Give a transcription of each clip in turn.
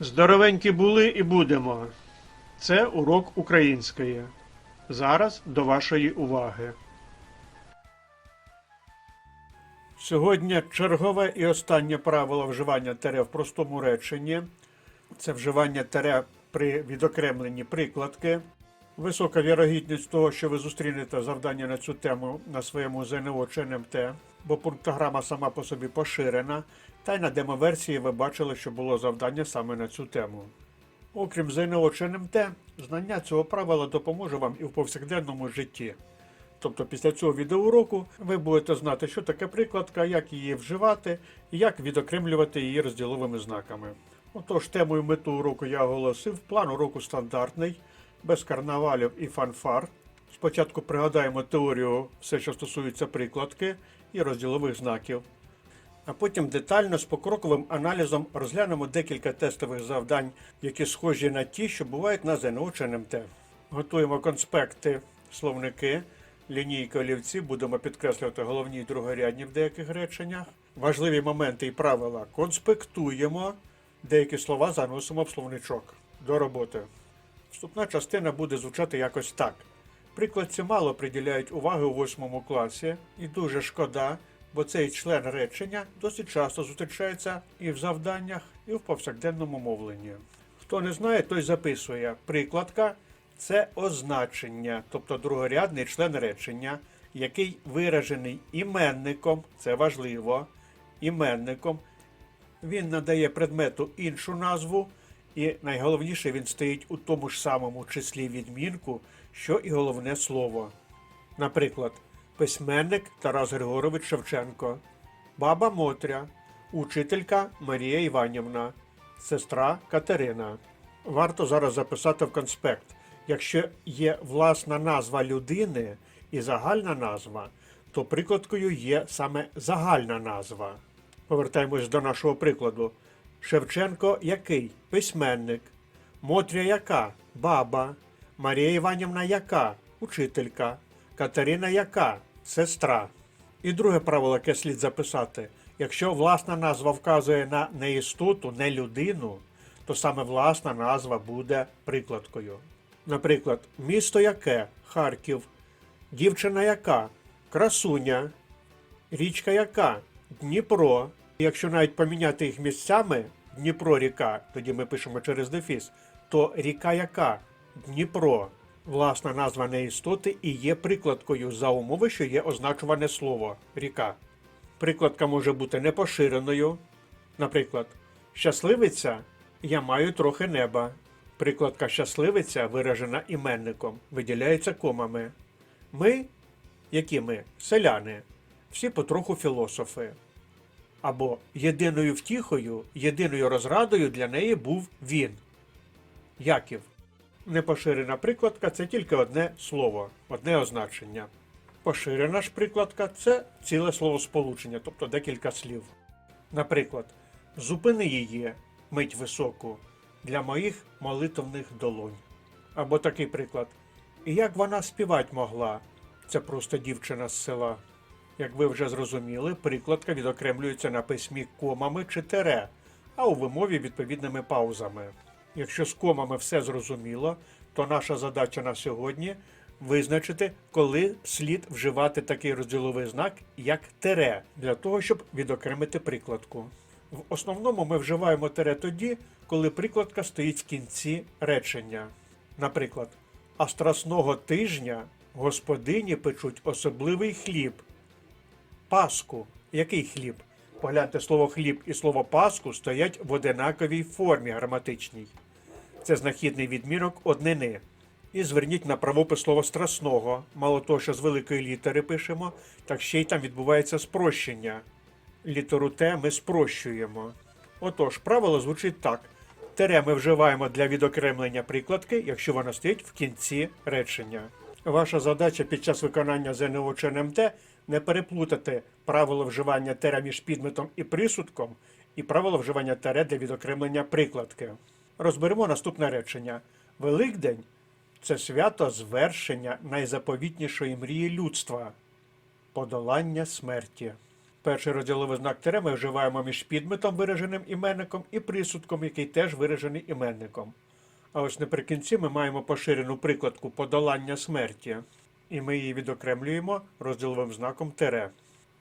Здоровенькі були і будемо. Це урок української. Зараз до вашої уваги. Сьогодні чергове і останнє правило вживання тере в простому реченні. Це вживання тере при відокремленні прикладки. Висока вірогідність того, що ви зустрінете завдання на цю тему на своєму ЗНО чи НМТ, бо пунктограма сама по собі поширена, та й на демоверсії ви бачили, що було завдання саме на цю тему. Окрім ЗНО чи НМТ, знання цього правила допоможе вам і в повсякденному житті. Тобто після цього відеоуроку ви будете знати, що таке прикладка, як її вживати і як відокремлювати її розділовими знаками. Отож, тему і мету уроку я оголосив. План уроку стандартний, без карнавалів і фанфар. Спочатку пригадаємо теорію, все, що стосується прикладки і розділових знаків. А потім детально з покроковим аналізом розглянемо декілька тестових завдань, які схожі на ті, що бувають на ЗНО чи НМТ. Готуємо конспекти, словники, лінійки олівці, будемо підкреслювати головні і другорядні в деяких реченнях. Важливі моменти і правила конспектуємо, деякі слова заносимо в словничок. До роботи. Вступна частина буде звучати якось так. Прикладці мало приділяють уваги у восьмому класі, і дуже шкода, бо цей член речення досить часто зустрічається і в завданнях, і в повсякденному мовленні. Хто не знає, той записує. Прикладка це означення, тобто другорядний член речення, який виражений іменником, це важливо, іменником. Він надає предмету іншу назву, і найголовніше він стоїть у тому ж самому числі відмінку, що і головне слово. Наприклад, письменник Тарас Григорович Шевченко, баба Мотря, учителька Марія Іванівна, сестра Катерина. Варто зараз записати в конспект. Якщо є власна назва людини і загальна назва, то прикладкою є саме загальна назва. Повертаємось до нашого прикладу. Шевченко який? Письменник. Мотря яка? Баба. Марія Іванівна яка? Учителька. Катерина яка? Сестра. І друге правило, яке слід записати. Якщо власна назва вказує на неістоту, не людину, то саме власна назва буде прикладкою. Наприклад, місто яке? Харків. Дівчина яка? Красуня. Річка яка? Дніпро. Якщо навіть поміняти їх місцями Дніпро ріка, тоді ми пишемо через дефіс, то ріка яка? Дніпро. Власна назва неістоти і є прикладкою за умови, що є означуване слово ріка. Прикладка може бути непоширеною. Наприклад, щасливиця я маю трохи неба. Прикладка щасливиця виражена іменником, виділяється комами. Ми, які ми, селяни, всі потроху філософи. Або єдиною втіхою, єдиною розрадою для неї був він. Яків. Непоширена прикладка це тільки одне слово, одне означення. Поширена ж прикладка це ціле словосполучення, тобто декілька слів. Наприклад, зупини її, мить високу, для моїх молитовних долонь. Або такий приклад. І як вона співать могла? Це просто дівчина з села. Як ви вже зрозуміли, прикладка відокремлюється на письмі комами чи тере, а у вимові відповідними паузами. Якщо з комами все зрозуміло, то наша задача на сьогодні визначити, коли слід вживати такий розділовий знак, як тере, для того, щоб відокремити прикладку. В основному ми вживаємо тере тоді, коли прикладка стоїть в кінці речення. Наприклад, а страсного тижня господині печуть особливий хліб. Паску. Який хліб? Погляньте, слово хліб і слово паску стоять в одинаковій формі граматичній. Це знахідний відмінок однини. І зверніть на правопис слова страсного. Мало того, що з великої літери пишемо, так ще й там відбувається спрощення. Літеру Т ми спрощуємо. Отож, правило звучить так: тере ми вживаємо для відокремлення прикладки, якщо вона стоїть в кінці речення. Ваша задача під час виконання ЗНО чи НМТ не переплутати правило вживання тере між підметом і присудком і правило вживання тере для відокремлення прикладки. Розберемо наступне речення. Великдень це свято звершення найзаповітнішої мрії людства подолання смерті. Перший розділовий знак тире ми вживаємо між підметом, вираженим іменником, і присудком, який теж виражений іменником. А ось наприкінці ми маємо поширену прикладку подолання смерті, і ми її відокремлюємо розділовим знаком тире.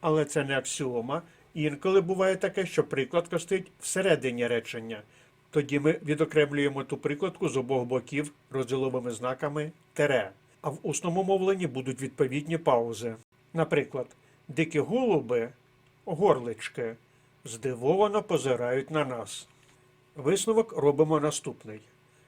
Але це не аксіома. Інколи буває таке, що прикладка стоїть всередині речення. Тоді ми відокремлюємо ту прикладку з обох боків розділовими знаками тере. А в усному мовленні будуть відповідні паузи. Наприклад, дикі голуби, горлички, здивовано позирають на нас. Висновок робимо наступний.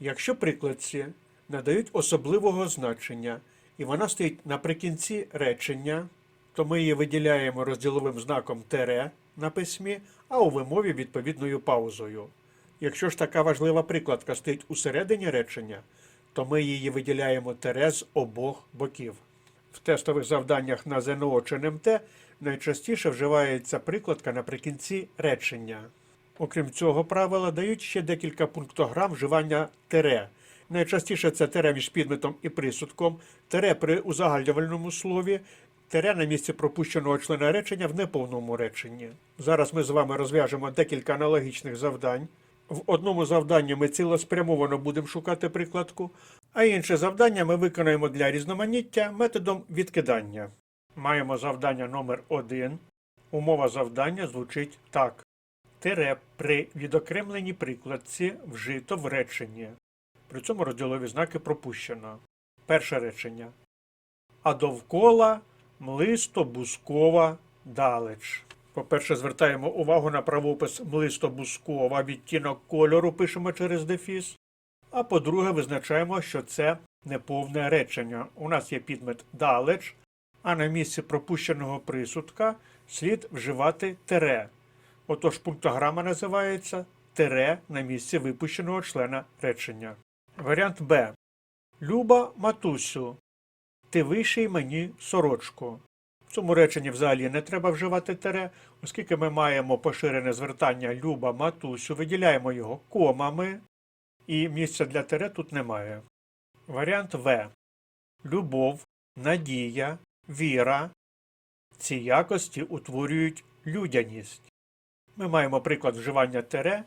Якщо прикладці надають особливого значення, і вона стоїть наприкінці речення, то ми її виділяємо розділовим знаком тере на письмі, а у вимові відповідною паузою. Якщо ж така важлива прикладка стоїть у середині речення, то ми її виділяємо тере з обох боків. В тестових завданнях на ЗНО чи НМТ найчастіше вживається прикладка наприкінці речення. Окрім цього правила, дають ще декілька пунктограм вживання тере. Найчастіше це тере між підметом і присудком, тере при узагальнювальному слові, тере на місці пропущеного члена речення в неповному реченні. Зараз ми з вами розв'яжемо декілька аналогічних завдань. В одному завданні ми цілеспрямовано будемо шукати прикладку, а інше завдання ми виконаємо для різноманіття методом відкидання. Маємо завдання номер 1 Умова завдання звучить так. Тире при відокремленій прикладці вжито в реченні. При цьому розділові знаки пропущено. Перше речення. А довкола млисто бускова далеч. По-перше, звертаємо увагу на правопис млисто бускова, відтінок кольору пишемо через дефіс. А по-друге, визначаємо, що це неповне речення. У нас є підмет далеч, а на місці пропущеного присудка слід вживати тере. Отож пунктограма називається тере на місці випущеного члена речення. Варіант Б. Люба матусю, ти виший мені сорочку. В цьому реченні взагалі не треба вживати тере, оскільки ми маємо поширене звертання Люба матусю, виділяємо його комами, і місця для тере тут немає. Варіант В. Любов, надія, віра. Ці якості утворюють людяність. Ми маємо приклад вживання тере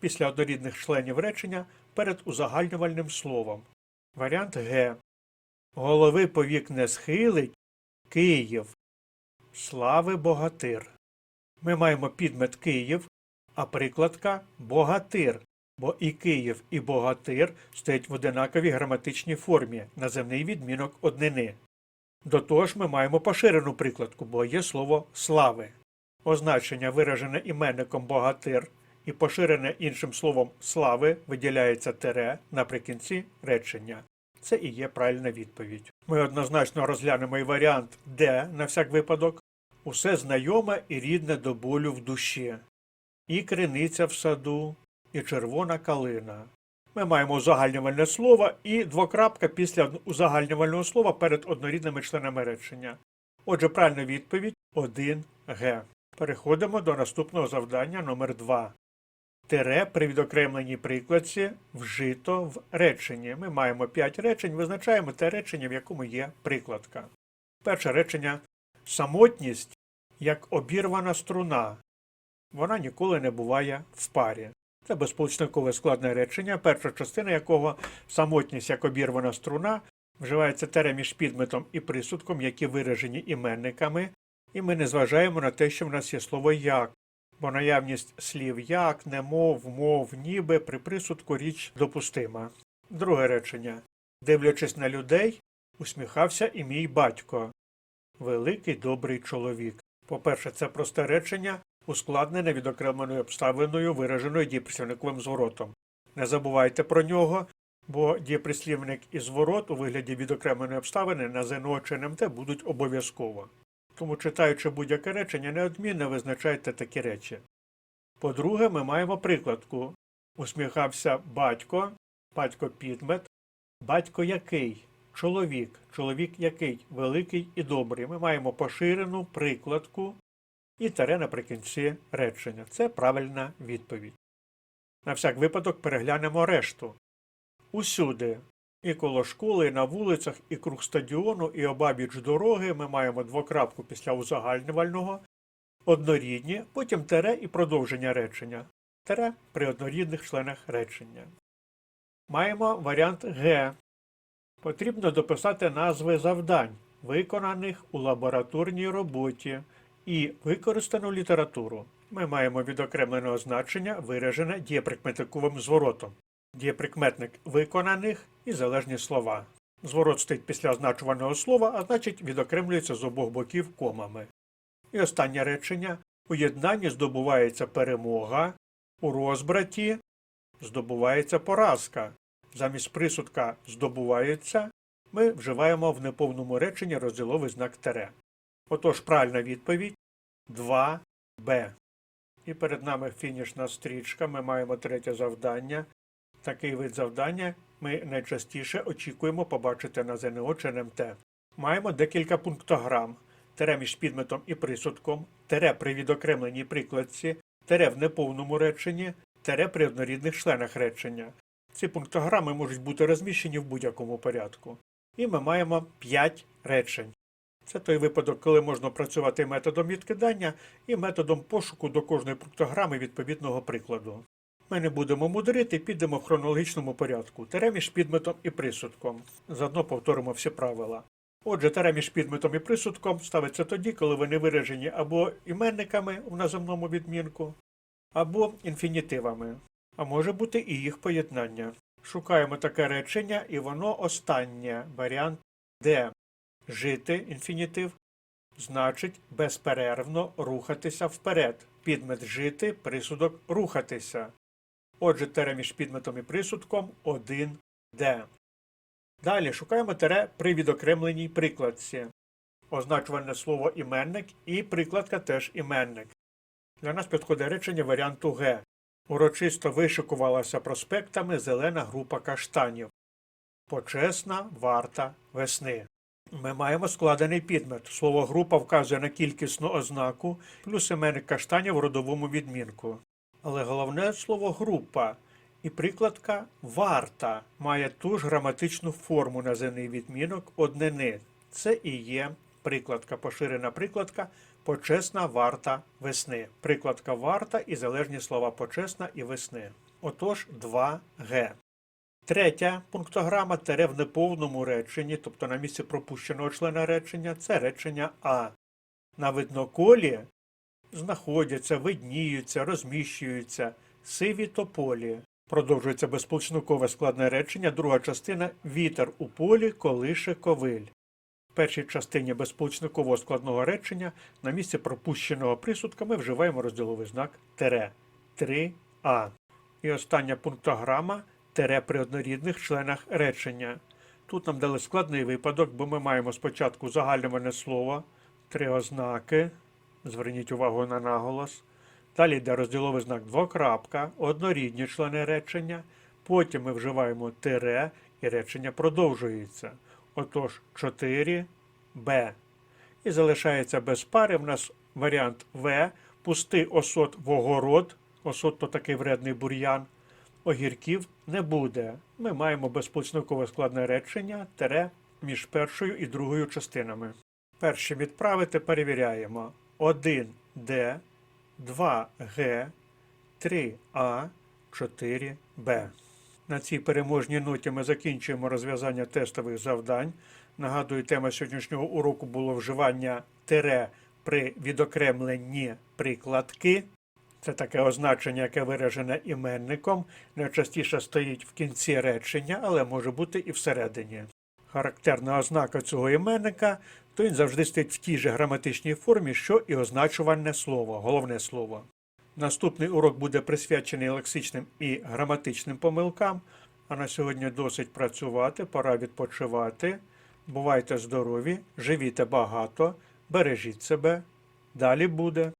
після однорідних членів речення перед узагальнювальним словом. Варіант Г. Голови повік не схилить Київ. Слави богатир. Ми маємо підмет Київ, а прикладка богатир, бо і Київ, і богатир стоять в одинаковій граматичній формі, наземний відмінок однини. До того ж ми маємо поширену прикладку, бо є слово слави. Означення, виражене іменником богатир і поширене іншим словом слави, виділяється тере наприкінці речення. Це і є правильна відповідь. Ми однозначно розглянемо і варіант Д на всяк випадок. Усе знайоме і рідне до болю в душі. І криниця в саду, і червона калина. Ми маємо узагальнювальне слово і двокрапка після узагальнювального слова перед однорідними членами речення. Отже, правильна відповідь 1Г. Переходимо до наступного завдання номер 2. Тире при відокремленій прикладці вжито в реченні. Ми маємо 5 речень, визначаємо те речення, в якому є прикладка. Перше речення самотність як обірвана струна. Вона ніколи не буває в парі. Це безполучникове складне речення, перша частина якого самотність як обірвана струна вживається тере між підметом і присудком, які виражені іменниками, і ми не зважаємо на те, що в нас є слово як, бо наявність слів як, немов, мов, ніби при присудку річ допустима. Друге речення. Дивлячись на людей, усміхався і мій батько. Великий добрий чоловік. По-перше, це просте речення, ускладнене відокремленою обставиною, вираженою дієприслівниковим зворотом. Не забувайте про нього, бо дієприслівник і зворот у вигляді відокремленої обставини на ЗНО чи НМТ будуть обов'язково. Тому, читаючи будь-яке речення, неодмінно визначайте такі речі. По-друге, ми маємо прикладку. Усміхався батько, батько підмет, батько який, чоловік, чоловік який, великий і добрий. Ми маємо поширену прикладку і таре наприкінці речення. Це правильна відповідь. На всяк випадок переглянемо решту. Усюди, і коло школи, і на вулицях, і круг стадіону, і обабіч дороги ми маємо двокрапку після узагальнювального, однорідні, потім тере і продовження речення. Тере при однорідних членах речення. Маємо варіант Г. Потрібно дописати назви завдань, виконаних у лабораторній роботі, і використану літературу. Ми маємо відокремлене означення, виражене дієприкметниковим зворотом. Дієприкметник виконаних і залежні слова. Зворот стоїть після означуваного слова, а значить відокремлюється з обох боків комами. І останнє речення. У єднанні здобувається перемога, у розбраті здобувається поразка. Замість присудка здобувається ми вживаємо в неповному реченні розділовий знак тере. Отож, правильна відповідь 2Б. І перед нами фінішна стрічка. Ми маємо третє завдання. Такий вид завдання ми найчастіше очікуємо побачити на ЗНО чи НМТ. Маємо декілька пунктограм. Тере між підметом і присудком, тере при відокремленій прикладці, тере в неповному реченні, тере при однорідних членах речення. Ці пунктограми можуть бути розміщені в будь-якому порядку. І ми маємо 5 речень. Це той випадок, коли можна працювати методом відкидання і методом пошуку до кожної пунктограми відповідного прикладу. Ми не будемо мудрити, підемо в хронологічному порядку. Тере між підметом і присудком. Заодно повторимо всі правила. Отже, тере між підметом і присудком ставиться тоді, коли вони виражені або іменниками в наземному відмінку, або інфінітивами, а може бути і їх поєднання. Шукаємо таке речення, і воно останнє варіант де жити інфінітив значить безперервно рухатися вперед. Підмет жити, присудок рухатися. Отже, тере між підметом і присудком 1 де. Далі шукаємо тере при відокремленій прикладці. Означувальне слово іменник і прикладка теж іменник. Для нас підходить речення варіанту Г. Урочисто вишикувалася проспектами зелена група каштанів. Почесна варта весни. Ми маємо складений підмет. Слово група вказує на кількісну ознаку, плюс іменник каштанів в родовому відмінку. Але головне слово група і прикладка варта має ту ж граматичну форму називний відмінок однини. Це і є прикладка, поширена прикладка почесна варта весни. Прикладка варта і залежні слова почесна і весни. Отож 2Г. Третя пунктограма тере в неповному реченні, тобто на місці пропущеного члена речення, це речення А. На видноколі знаходяться, видніються, розміщуються сиві тополі. Продовжується безполучникове складне речення, друга частина вітер у полі колише ковиль. В першій частині безполучникового складного речення на місці пропущеного присудка ми вживаємо розділовий знак тере 3а. І остання пунктограма тере при однорідних членах речення. Тут нам дали складний випадок, бо ми маємо спочатку загальнюване слово, три ознаки. Зверніть увагу на наголос. Далі йде розділовий знак двокрапка, однорідні члени речення. Потім ми вживаємо тире і речення продовжується. Отож, 4Б. І залишається без пари. В нас варіант В. Пусти осот в огород. Осот то такий вредний бур'ян. Огірків не буде. Ми маємо безполучникове складне речення тере між першою і другою частинами. Перші відправити перевіряємо. 1D, 2G, 3А, 4Б. На цій переможній ноті ми закінчуємо розв'язання тестових завдань. Нагадую, тема сьогоднішнього уроку було вживання тире при відокремленні прикладки. Це таке означення, яке виражене іменником, найчастіше стоїть в кінці речення, але може бути і всередині. Характерна ознака цього іменника, то він завжди стоїть в тій же граматичній формі, що і означувальне слово, головне слово. Наступний урок буде присвячений лексичним і граматичним помилкам. А на сьогодні досить працювати, пора відпочивати. Бувайте здорові, живіте багато, бережіть себе. Далі буде.